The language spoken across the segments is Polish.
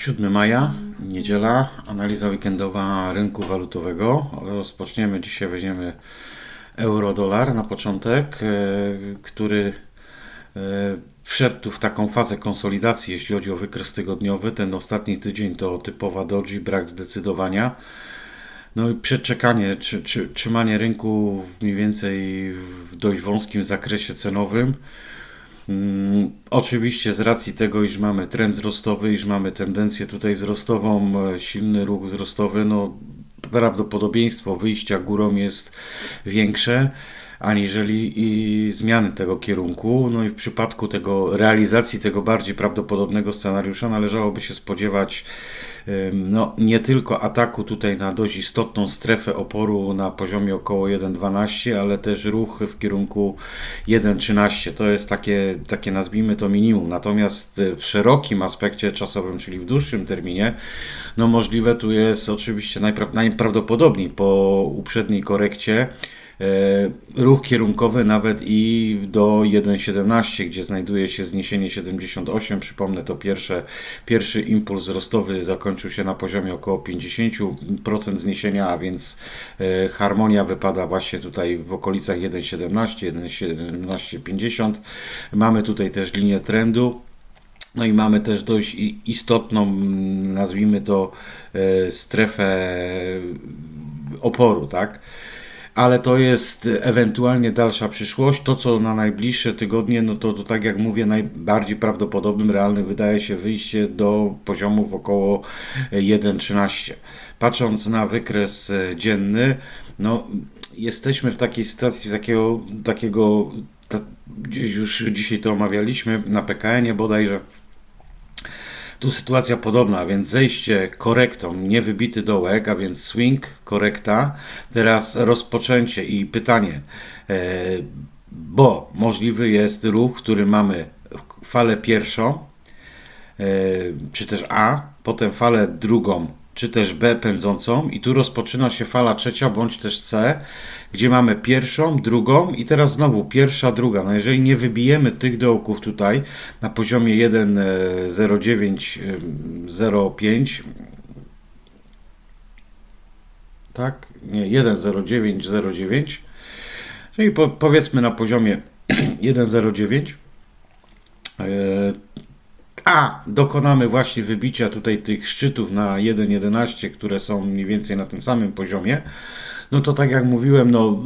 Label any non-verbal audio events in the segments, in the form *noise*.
7 maja, niedziela, analiza weekendowa rynku walutowego. Rozpoczniemy dzisiaj, weźmiemy euro-dolar na początek, e, który e, wszedł tu w taką fazę konsolidacji, jeśli chodzi o wykres tygodniowy. Ten ostatni tydzień to typowa doji, brak zdecydowania. No i przeczekanie, czy, czy, trzymanie rynku mniej więcej w dość wąskim zakresie cenowym. Mm, Oczywiście z racji tego, iż mamy trend wzrostowy, iż mamy tendencję tutaj wzrostową, e, silny ruch wzrostowy, no prawdopodobieństwo wyjścia górą jest większe aniżeli i zmiany tego kierunku. No i w przypadku tego realizacji tego bardziej prawdopodobnego scenariusza należałoby się spodziewać no, nie tylko ataku tutaj na dość istotną strefę oporu na poziomie około 1,12, ale też ruch w kierunku 1,13. To jest takie, takie nazwijmy to minimum. Natomiast y, w szerokim aspekcie czasowym, czyli w dłuższym terminie, no możliwe tu jest oczywiście najpra- najprawdopodobniej po uprzedniej korekcie e, ruch kierunkowy nawet i do 1,17, gdzie znajduje się zniesienie 78. Przypomnę, to pierwsze, pierwszy impuls wzrostowy zakończył się na poziomie około 50% zniesienia, a więc e, harmonia wypada właśnie tutaj w okolicach 1,17, 1,1750. Mamy tutaj też linię trendu. No i mamy też dość istotną, nazwijmy to, e, strefę oporu, tak? Ale to jest ewentualnie dalsza przyszłość. To, co na najbliższe tygodnie, no to, to tak jak mówię, najbardziej prawdopodobnym, realnym wydaje się wyjście do poziomów około 1,13. Patrząc na wykres e, dzienny, no jesteśmy w takiej sytuacji, takiego, takiego ta, gdzieś już dzisiaj to omawialiśmy na PKN-ie bodajże, tu sytuacja podobna, więc zejście korektą, niewybity dołek, a więc swing, korekta. Teraz rozpoczęcie i pytanie, e, bo możliwy jest ruch, który mamy falę pierwszą, e, czy też A, potem falę drugą, czy też B pędzącą i tu rozpoczyna się fala trzecia bądź też C, gdzie mamy pierwszą, drugą i teraz znowu pierwsza, druga. No jeżeli nie wybijemy tych dołków tutaj na poziomie 1,0905 tak? Nie, 1,0909 czyli po, powiedzmy na poziomie *clears throat* 1,09 e, a dokonamy właśnie wybicia tutaj tych szczytów na 1.11, które są mniej więcej na tym samym poziomie, no to tak jak mówiłem, no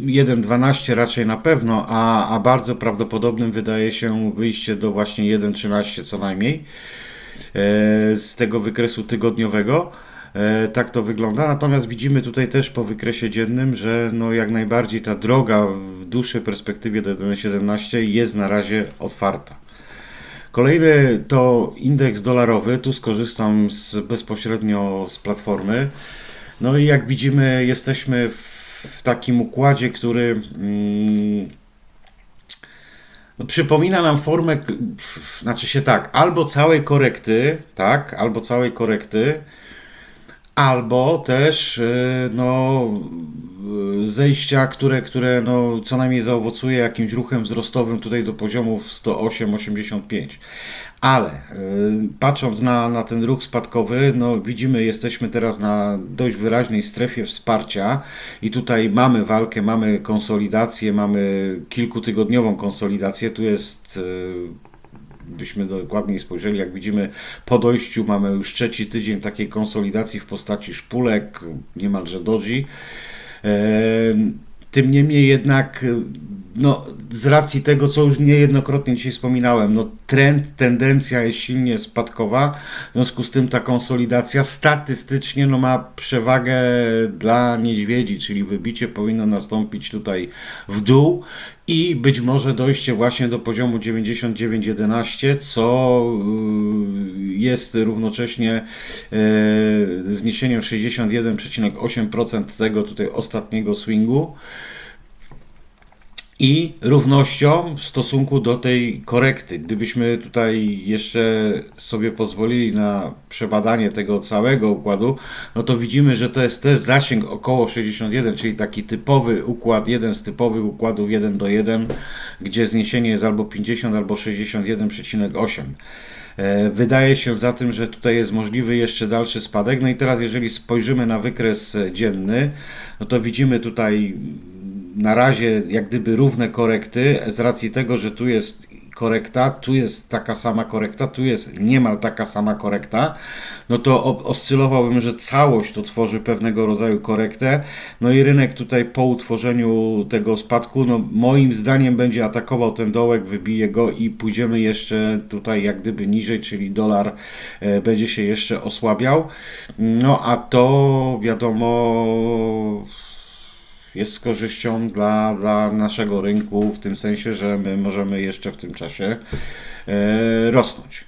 1.12 raczej na pewno, a, a bardzo prawdopodobnym wydaje się wyjście do właśnie 1.13 co najmniej e, z tego wykresu tygodniowego. E, Tak to wygląda. Natomiast widzimy tutaj też po wykresie dziennym, że no jak najbardziej ta droga w dłuższej perspektywie do 1.17 jest na razie otwarta. Kolejny to indeks dolarowy. Tu skorzystam z, bezpośrednio z platformy. No i jak widzimy, jesteśmy w, takim układzie, który mm, no, przypomina nam formę, f- znaczy się tak, albo całej korekty, tak, albo całej korekty, albo też y, no, y, zejścia, które, które no, co najmniej zaowocuje jakimś ruchem wzrostowym tutaj do poziomów 108-85. Ale y, patrząc na, na ten ruch spadkowy, no widzimy, jesteśmy teraz na dość wyraźnej strefie wsparcia i tutaj mamy walkę, mamy konsolidację, mamy kilkutygodniową konsolidację. Tu jest byśmy dokładniej spojrzeli, jak widzimy po dojściu mamy już trzeci tydzień takiej konsolidacji w postaci szpulek, niemalże. Em, Tym niemniej jednak, no, z racji tego, co już niejednokrotnie dzisiaj wspominałem, no, trend, tendencja jest silnie spadkowa, w związku z tym ta konsolidacja statystycznie no, ma przewagę dla niedźwiedzi, czyli wybicie powinno nastąpić tutaj w dół i być może dojście właśnie do poziomu 99,11, co y, jest równocześnie e, zniesieniem 61,8% tego tutaj ostatniego swingu i równością w stosunku do tej korekty. Gdybyśmy tutaj jeszcze sobie pozwolili na przebadanie tego całego układu, no to widzimy, że to jest też zasięg około 61, czyli taki typowy układ, jeden z typowych układów 1 do 1, gdzie zniesienie jest albo 50, albo 61,8. E, Wydaje się zatem, że tutaj jest możliwy jeszcze dalszy spadek. No i teraz, jeżeli spojrzymy na wykres dzienny, no to widzimy tutaj na razie jak gdyby równe korekty z racji tego, że tu jest korekta, tu jest taka sama korekta, tu jest niemal taka sama korekta, no to oscylowałbym, że całość to tworzy pewnego rodzaju korektę. No i rynek tutaj po utworzeniu tego spadku, no moim zdaniem będzie atakował ten dołek, wybije go i pójdziemy jeszcze tutaj jak gdyby niżej, czyli dolar e, będzie się jeszcze osłabiał. No a to wiadomo jest z korzyścią dla, dla naszego rynku, w tym sensie, że my możemy jeszcze w tym czasie e, rosnąć.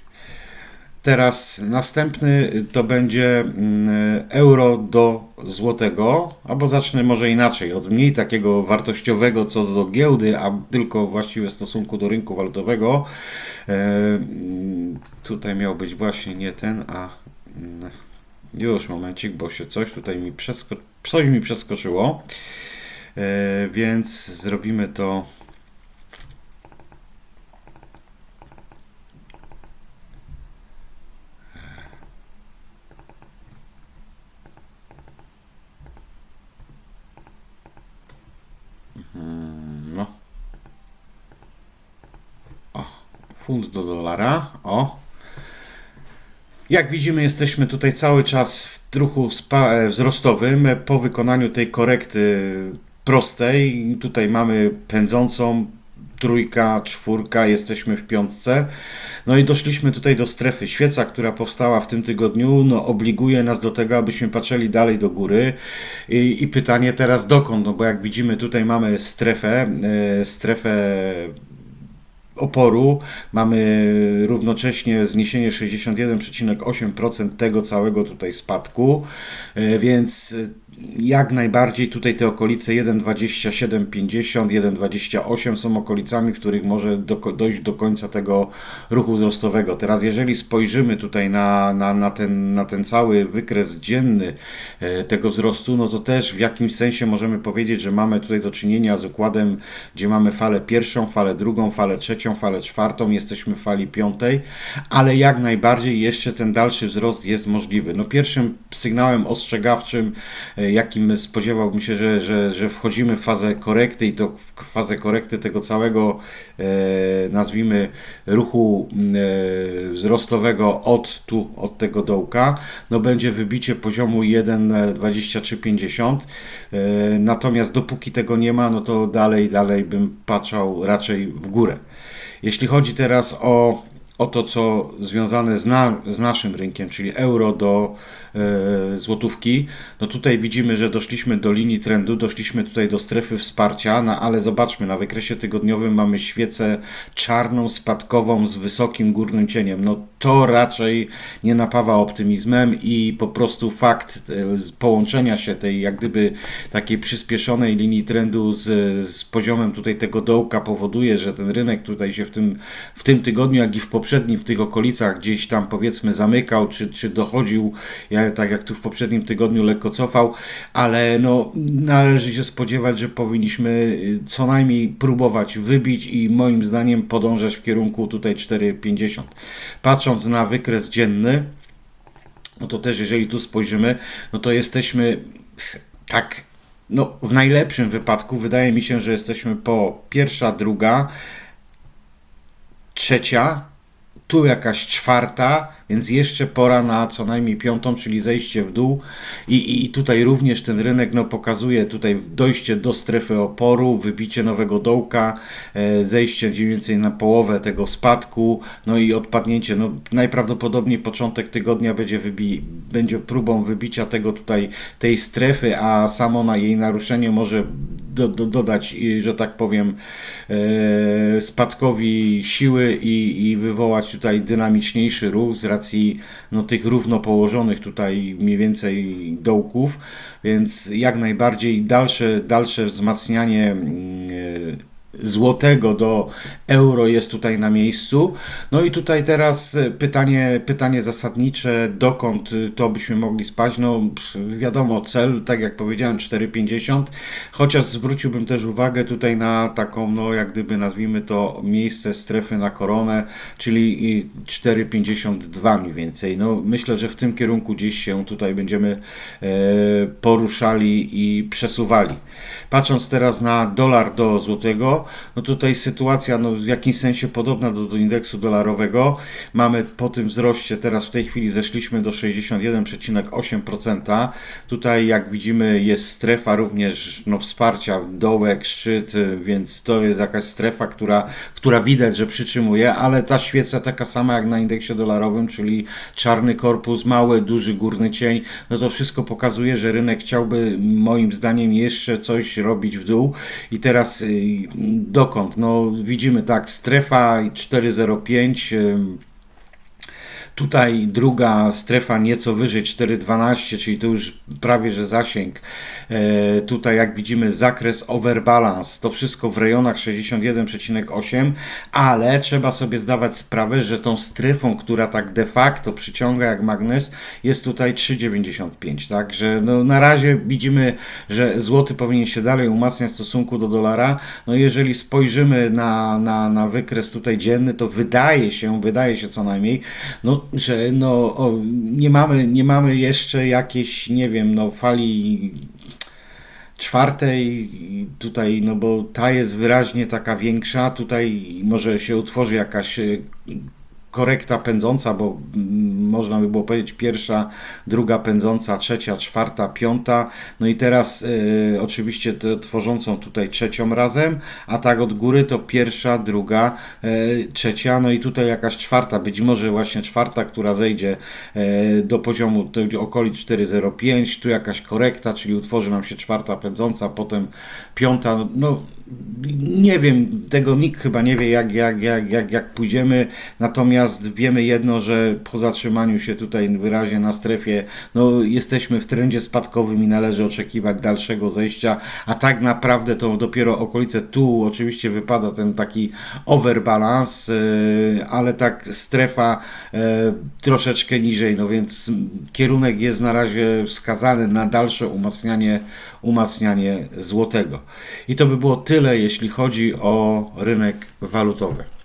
Teraz następny to będzie mm, euro do złotego, albo zacznę może inaczej, od mniej takiego wartościowego co do giełdy, a tylko właściwie w stosunku do rynku walutowego. E, mm, Tutaj miał być właśnie nie ten, a mm, już momencik, bo się coś tutaj mi przesko- coś mi przeskoczyło. E, więc zrobimy to. Mhm, No. Funt do dolara. O, jak widzimy, jesteśmy tutaj cały czas w ruchu e, wzrostowym po wykonaniu tej korekty prostej. Tutaj mamy pędzącą trójka, czwórka, jesteśmy w piątce. No i doszliśmy tutaj do strefy. Świeca, która powstała w tym tygodniu, no, obliguje nas do tego, abyśmy patrzyli dalej do góry. I, i pytanie teraz dokąd? No bo jak widzimy, tutaj mamy strefę, e, strefę oporu. Mamy równocześnie zniesienie 61,8% tego całego tutaj spadku, e, więc jak najbardziej tutaj te okolice 1,2750, 1,28 są okolicami, w których może do, dojść do końca tego ruchu wzrostowego. Teraz jeżeli spojrzymy tutaj na, na, na, ten, na ten cały wykres dzienny e, tego wzrostu, no to też w jakimś sensie możemy powiedzieć, że mamy tutaj do czynienia z układem, gdzie mamy falę pierwszą, falę drugą, falę trzecią, falę czwartą, jesteśmy w fali piątej, ale jak najbardziej jeszcze ten dalszy wzrost jest możliwy. No pierwszym sygnałem ostrzegawczym, e, jakim spodziewałbym się, że, że, że wchodzimy w fazę korekty i to w fazę korekty tego całego, e, nazwijmy, ruchu e, wzrostowego od tu, od tego dołka, no będzie wybicie poziomu 1,2350. E, natomiast dopóki tego nie ma, no to dalej, dalej bym patrzał raczej w górę. Jeśli chodzi teraz o, o to, co związane z, na, z naszym rynkiem, czyli euro do e, złotówki, no tutaj widzimy, że doszliśmy do linii trendu, doszliśmy tutaj do strefy wsparcia, no ale zobaczmy, na wykresie tygodniowym mamy świecę czarną, spadkową z wysokim górnym cieniem. No to raczej nie napawa optymizmem i po prostu fakt e, połączenia się tej jak gdyby takiej przyspieszonej linii trendu z, z poziomem tutaj tego dołka powoduje, że ten rynek tutaj się w tym, w tym tygodniu, jak i w poprzednim, w tych okolicach gdzieś tam powiedzmy zamykał, czy, czy dochodził, ja, tak jak tu w poprzednim tygodniu lekko cofał, ale no należy się spodziewać, że powinniśmy y, co najmniej próbować wybić i moim zdaniem podążać w kierunku tutaj 4,50. Patrząc na wykres dzienny, no to też jeżeli tu spojrzymy, no to jesteśmy tak, no w najlepszym wypadku wydaje mi się, że jesteśmy po pierwsza, druga, trzecia, tu jakaś czwarta, więc jeszcze pora na co najmniej piątą, czyli zejście w dół. I, i, tutaj również ten rynek no, pokazuje tutaj dojście do strefy oporu, wybicie nowego dołka, e, zejście mniej więcej na połowę tego spadku, no i odpadnięcie, no najprawdopodobniej początek tygodnia będzie, wybi będzie próbą wybicia tego tutaj, tej strefy, a samo na jej naruszenie może do, do, dodać, że tak powiem, e, spadkowi siły i, i wywołać tutaj dynamiczniejszy ruch z racji no, tych równo położonych tutaj mniej więcej dołków, więc jak najbardziej dalsze, dalsze wzmacnianie mm, e, złotego do euro jest tutaj na miejscu. No i tutaj teraz e, pytanie, pytanie zasadnicze, dokąd e, to byśmy mogli spaść? No wiadomo, cel, tak jak powiedziałem, 4,50, chociaż zwróciłbym też uwagę tutaj na taką, no jak gdyby nazwijmy to miejsce strefy na koronę, czyli i 4,52 mniej więcej. No myślę, że w tym kierunku gdzieś się tutaj będziemy e, poruszali i przesuwali. Patrząc teraz na dolar do złotego, no tutaj sytuacja no, w jakimś sensie podobna do, do indeksu dolarowego. Mamy po tym wzroście, teraz w tej chwili zeszliśmy do 61,8%. Tutaj jak widzimy jest strefa również no, wsparcia, dołek, szczyt, więc to jest jakaś strefa, która, która widać, że przytrzymuje, ale ta świeca taka sama jak na indeksie dolarowym, czyli czarny korpus, mały, duży górny cień, no to wszystko pokazuje, że rynek chciałby moim zdaniem jeszcze coś robić w dół i teraz y, dokąd? No widzimy tak, strefa 4,05 ym, Tutaj druga strefa nieco wyżej 4,12, czyli to już prawie że zasięg. E, tutaj jak widzimy zakres overbalance, to wszystko w rejonach 61,8, ale trzeba sobie zdawać sprawę, że tą strefą, która tak de facto przyciąga jak magnes, jest tutaj 3,95. Także no, na razie widzimy, że złoty powinien się dalej umacniać w stosunku do dolara. No jeżeli spojrzymy na, na, na wykres tutaj dzienny, to wydaje się, wydaje się co najmniej, no że no, o, nie, mamy, nie mamy jeszcze jakiejś, nie wiem, no, fali czwartej. Tutaj, no bo ta jest wyraźnie taka większa, tutaj może się utworzy jakaś e, korekta pędząca, bo mm, można by było powiedzieć pierwsza, druga pędząca, trzecia, czwarta, piąta, no i teraz e, oczywiście tworzącą tutaj trzecią razem, a tak od góry to pierwsza, druga, e, trzecia, no i tutaj jakaś czwarta, być może właśnie czwarta, która zejdzie e, do poziomu okolic 4,05, tu jakaś korekta, czyli utworzy nam się czwarta pędząca, potem piąta, no, no nie wiem, tego nikt chyba nie wie, jak, jak, jak, jak, jak pójdziemy. Natomiast wiemy jedno, że po zatrzymaniu się tutaj wyraźnie na strefie, no jesteśmy w trendzie spadkowym i należy oczekiwać dalszego zejścia. A tak naprawdę to dopiero okolice tu oczywiście wypada ten taki overbalance, ale tak strefa yy, troszeczkę niżej, no więc kierunek jest na razie wskazany na dalsze umacnianie, umacnianie złotego. I to by było tyle, jeśli chodzi o rynek walutowy.